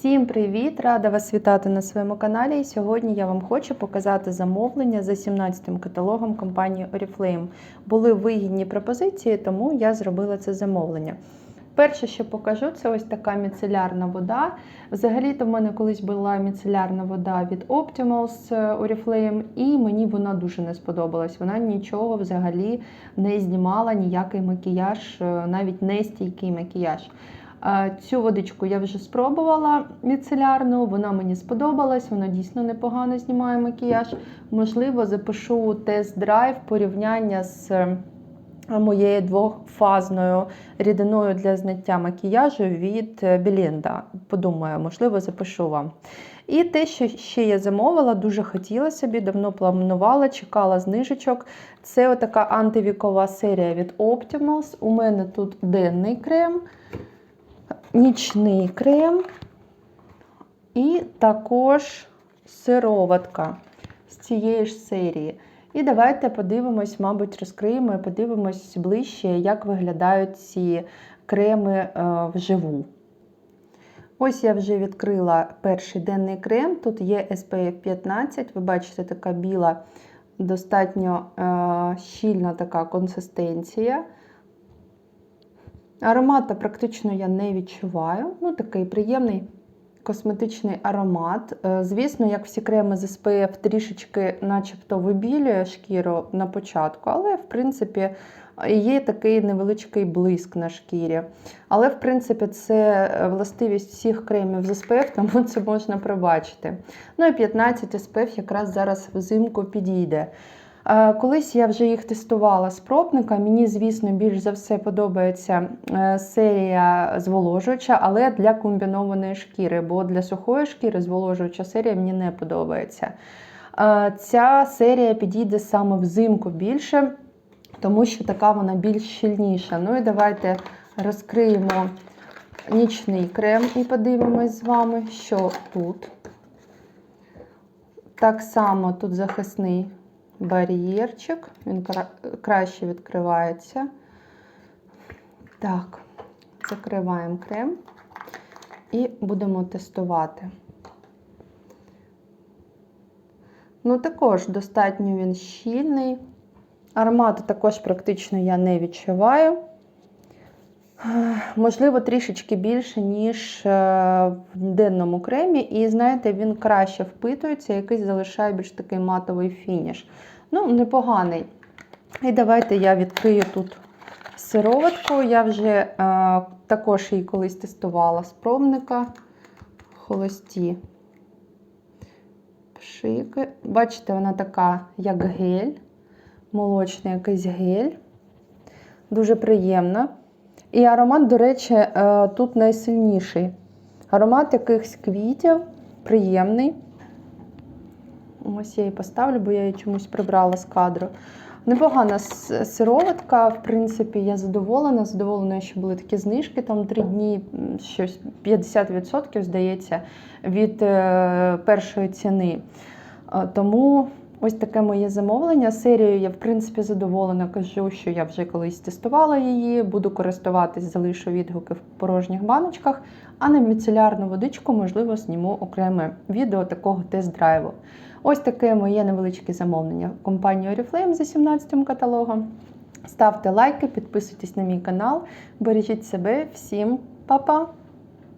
Всім привіт! Рада вас вітати на своєму каналі. І сьогодні я вам хочу показати замовлення за 17-м каталогом компанії Oriflame. Були вигідні пропозиції, тому я зробила це замовлення. Перше, що покажу, це ось така міцелярна вода. Взагалі-то в мене колись була міцелярна вода від Optimals е, Oriflame, і мені вона дуже не сподобалась. Вона нічого взагалі не знімала, ніякий макіяж, е, навіть не стійкий макіяж. Е, Цю водичку я вже спробувала міцелярну, вона мені сподобалась, вона дійсно непогано знімає макіяж. Можливо, запишу тест-драйв порівняння з е, моєю двохфазною рідиною для зняття макіяжу від е, Belinda. Подумаю, можливо, запишу вам. І те, що ще я замовила, дуже хотіла собі, давно планувала, чекала знижечок. Це отака антивікова серія від Optimals. У мене тут денний крем нічний крем і також сироватка з цієї ж серії. І давайте подивимось, мабуть, розкриємо і подивимось ближче, як виглядають ці креми е, вживу. Ось я вже відкрила перший денний крем. Тут є SPF 15. Ви бачите, така біла, достатньо е, щільна така консистенція. Аромата практично я не відчуваю. Ну, такий приємний косметичний аромат. Е, Звісно, як всі креми з SPF трішечки начебто вибілює шкіру на початку, але, в принципі, є такий невеличкий блиск на шкірі. Але, в принципі, це властивість всіх кремів з SPF, тому це можна пробачити. Ну і 15 SPF якраз зараз взимку підійде. Е, Колись я вже їх тестувала з пробника. Мені, звісно, більш за все подобається е, серія зволожуюча, але для комбінованої шкіри, бо для сухої шкіри зволожуюча серія мені не подобається. Е, Ця серія підійде саме взимку більше, тому що така вона більш щільніша. Ну і давайте розкриємо нічний крем і подивимось з вами, що тут. Так само тут захисний бар'єрчик, він краще відкривається. Так, закриваємо крем і будемо тестувати. Ну, також достатньо він щільний. Аромату також практично я не відчуваю. Можливо, трішечки більше, ніж е, в денному кремі. І, знаєте, він краще впитується, якийсь залишає більш такий матовий фініш. Ну, непоганий. І давайте я відкрию тут сироватку. Я вже е, також її колись тестувала з пробника. Холості пшики. Бачите, вона така, як гель, молочний якийсь гель. Дуже приємна. І аромат, до речі, е, тут найсильніший. Аромат якихось квітів, приємний. Ось я її поставлю, бо я її чомусь прибрала з кадру. Непогана сироватка, в принципі, я задоволена. Задоволена, що були такі знижки, там 3 дні, щось 50%, здається, від е, першої ціни. Е, Тому ось таке моє замовлення. Серією я, в принципі, задоволена. Кажу, що я вже колись тестувала її, буду користуватись, залишу відгуки в порожніх баночках, а на міцелярну водичку, можливо, зніму окреме відео такого тест-драйву. Ось таке моє невеличке замовлення компанії Oriflame за 17 каталогом. Ставте лайки, підписуйтесь на мій канал, бережіть себе, всім па-па!